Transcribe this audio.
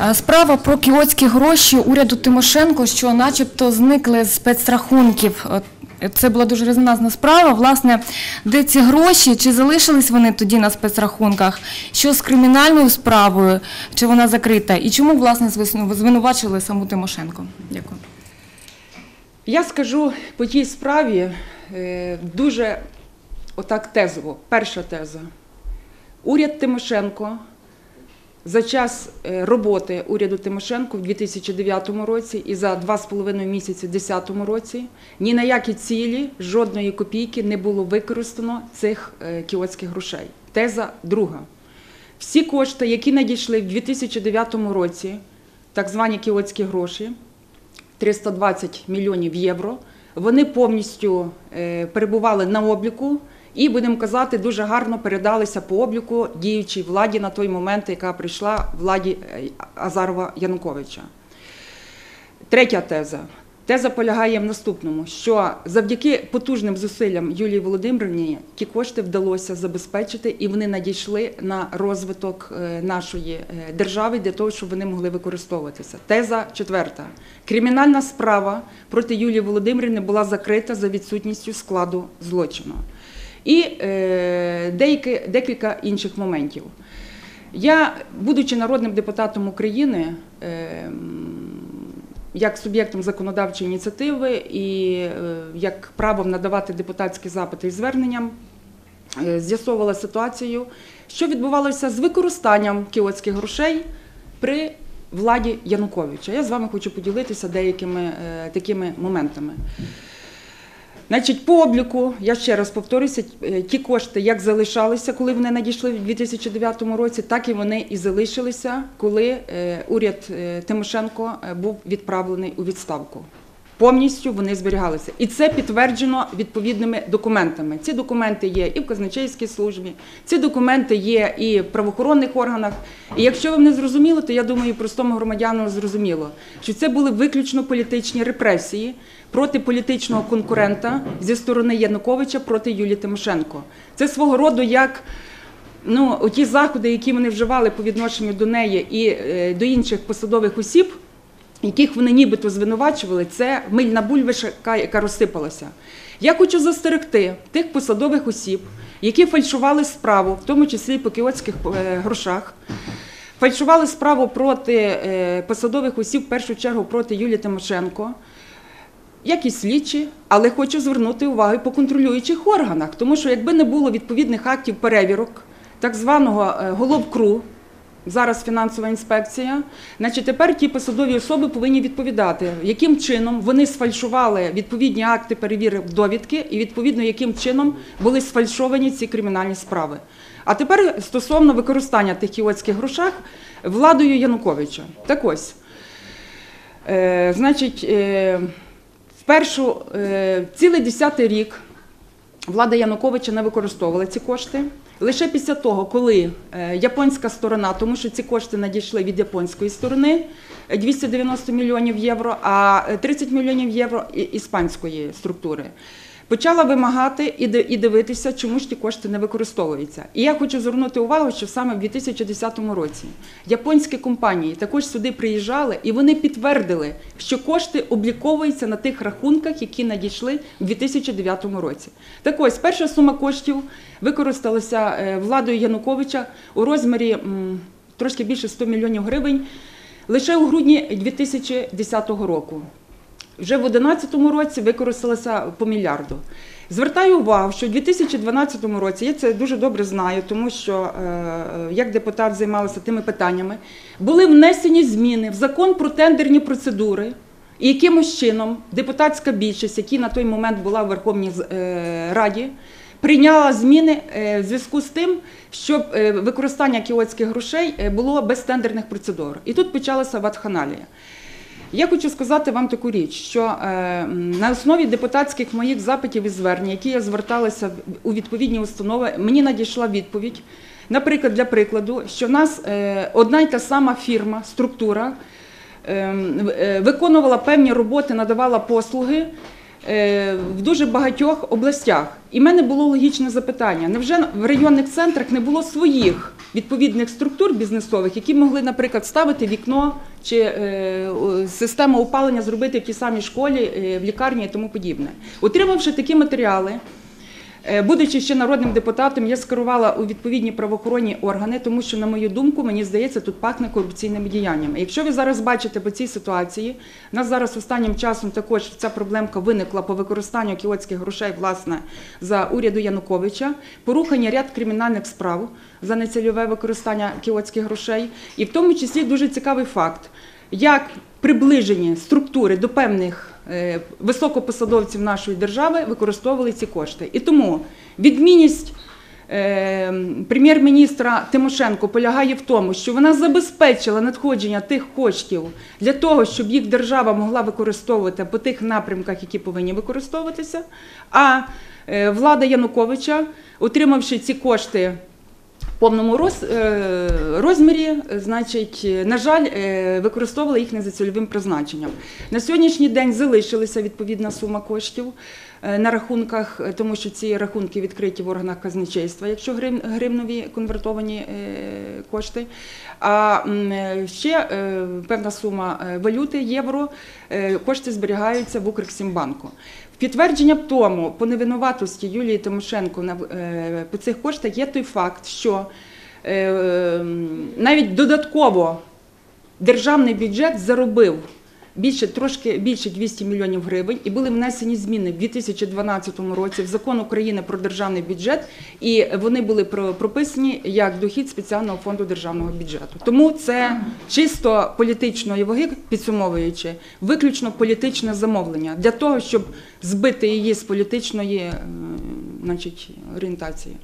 Е, Справа про кіотські гроші уряду Тимошенко, що начебто зникли з спецрахунків. Це була дуже резонансна справа. Власне, де ці гроші, чи залишились вони тоді на спецрахунках? Що з кримінальною справою, чи вона закрита? І чому власне звинувачили саму Тимошенко? Дякую. Я скажу по тій справі е, дуже отак тезово. Перша теза. Уряд Тимошенко за час е, роботи уряду Тимошенко в 2009 році і за два з половиною місяці в 2010 році ні на які цілі жодної копійки не було використано цих е, кіотських грошей. Теза друга. Всі кошти, які надійшли в 2009 році, так звані кіотські гроші, 320 мільйонів євро. Вони повністю е, перебували на обліку і, будемо казати, дуже гарно передалися по обліку діючій владі на той момент, яка прийшла владі е, Азарова Януковича. Третя теза. Теза полягає в наступному: що завдяки потужним зусиллям Юлії Володимирівні ті кошти вдалося забезпечити, і вони надійшли на розвиток е, нашої е, держави для того, щоб вони могли використовуватися. Теза четверта: кримінальна справа проти Юлії Володимирівни була закрита за відсутністю складу злочину. І е, деякі, декілька інших моментів. Я, будучи народним депутатом України, е, як суб'єктом законодавчої ініціативи і е, як правом надавати депутатські запити і зверненням, е, з'ясовувала ситуацію, що відбувалося з використанням кіотських грошей при владі Януковича. Я з вами хочу поділитися деякими такими моментами. Значить, по обліку, я ще раз повторюся, е, ті кошти як залишалися, коли вони надійшли в 2009 році, так і вони і залишилися, коли е, уряд е, Тимошенко був відправлений у відставку. Повністю вони зберігалися. І це підтверджено відповідними документами. Ці документи є і в казначейській службі, ці документи є і в правоохоронних органах. І якщо вам не зрозуміло, то я думаю, простому громадяну зрозуміло, що це були виключно політичні репресії проти політичного конкурента зі сторони Януковича проти Юлії Тимошенко. Це свого роду як ну, ті заходи, які вони вживали по відношенню до неї і е, до інших посадових осіб, яких вони нібито звинувачували, це мильна бульбашка, яка розсипалася. Я хочу застерегти тих посадових осіб, які фальшували справу, в тому числі по кіотських е, грошах. Фальшували справу проти е, посадових осіб, в першу чергу проти Юлії Тимошенко, як і слідчі, але хочу звернути увагу по контролюючих органах, тому що якби не було відповідних актів перевірок, так званого е, головкру, зараз фінансова інспекція, значить тепер ті посадові особи повинні відповідати, яким чином вони сфальшували відповідні акти перевірок довідки, і відповідно яким чином були сфальшовані ці кримінальні справи. А тепер стосовно використання тих кіотських грошах владою Януковича. Так ось, е, значить, е, в першу е, цілий десятий рік влада Януковича не використовувала ці кошти. Лише після того, коли е, японська сторона, тому що ці кошти надійшли від японської сторони, е, 290 мільйонів євро, а е, 30 мільйонів євро іспанської структури. Почала вимагати і ди- і дивитися, чому ж ті кошти не використовуються. І я хочу звернути увагу, що саме в 2010 році японські компанії також сюди приїжджали, і вони підтвердили, що кошти обліковуються на тих рахунках, які надійшли в 2009 році. Так ось перша сума коштів використалася е, владою Януковича у розмірі трошки більше 100 мільйонів гривень лише у грудні 2010 року. Вже в 2011 році використалося по мільярду. Звертаю увагу, що в 2012 році я це дуже добре знаю, тому що е, е, як депутат займалася тими питаннями, були внесені зміни в закон про тендерні процедури. І якимось чином депутатська більшість, яка на той момент була в Верховній е, Раді, прийняла зміни в зв'язку з тим, щоб використання кіотських грошей було без тендерних процедур. І тут почалася ватханалія. Я хочу сказати вам таку річ, що е, на основі депутатських моїх запитів і звернень, які я зверталася у відповідні установи, мені надійшла відповідь. Наприклад, для прикладу, що в нас е, одна й та сама фірма, структура е, виконувала певні роботи, надавала послуги в дуже багатьох областях. І в мене було логічне запитання: невже в районних центрах не було своїх відповідних структур бізнесових, які могли, наприклад, ставити вікно чи е, систему опалення зробити в тій самій школі, е, в лікарні і тому подібне. Отримавши такі матеріали, Будучи ще народним депутатом, я скерувала у відповідні правоохоронні органи, тому що, на мою думку, мені здається, тут пахне корупційними діяннями. Якщо ви зараз бачите по цій ситуації, у нас зараз останнім часом також ця проблемка виникла по використанню кіотських грошей власне за уряду Януковича, порухання ряд кримінальних справ за нецільове використання кіотських грошей, і в тому числі дуже цікавий факт, як приближені структури до певних е, високопосадовців нашої держави використовували ці кошти. І тому відмінність е, прем'єр-міністра Тимошенко полягає в тому, що вона забезпечила надходження тих коштів для того, щоб їх держава могла використовувати по тих напрямках, які повинні використовуватися. А е, влада Януковича, отримавши ці кошти повному роз, е, розмірі, значить, на жаль, е, використовували їх не за цільовим призначенням. На сьогоднішній день залишилася відповідна сума коштів е, на рахунках, тому що ці рахунки відкриті в органах казначейства, якщо грим- гривнові конвертовані кошти. А ще певна сума валюти, євро, кошти зберігаються в Укрексімбанку. Підтвердження б тому, по невинуватості Юлії Тимошенко на, по цих коштах є той факт, що навіть додатково державний бюджет заробив більше трошки більше 200 мільйонів гривень, і були внесені зміни в 2012 році в закон України про державний бюджет, і вони були про- прописані як дохід спеціального фонду державного бюджету. Тому це чисто політичної ваги, підсумовуючи, виключно політичне замовлення для того, щоб збити її з політичної е, значить, орієнтації.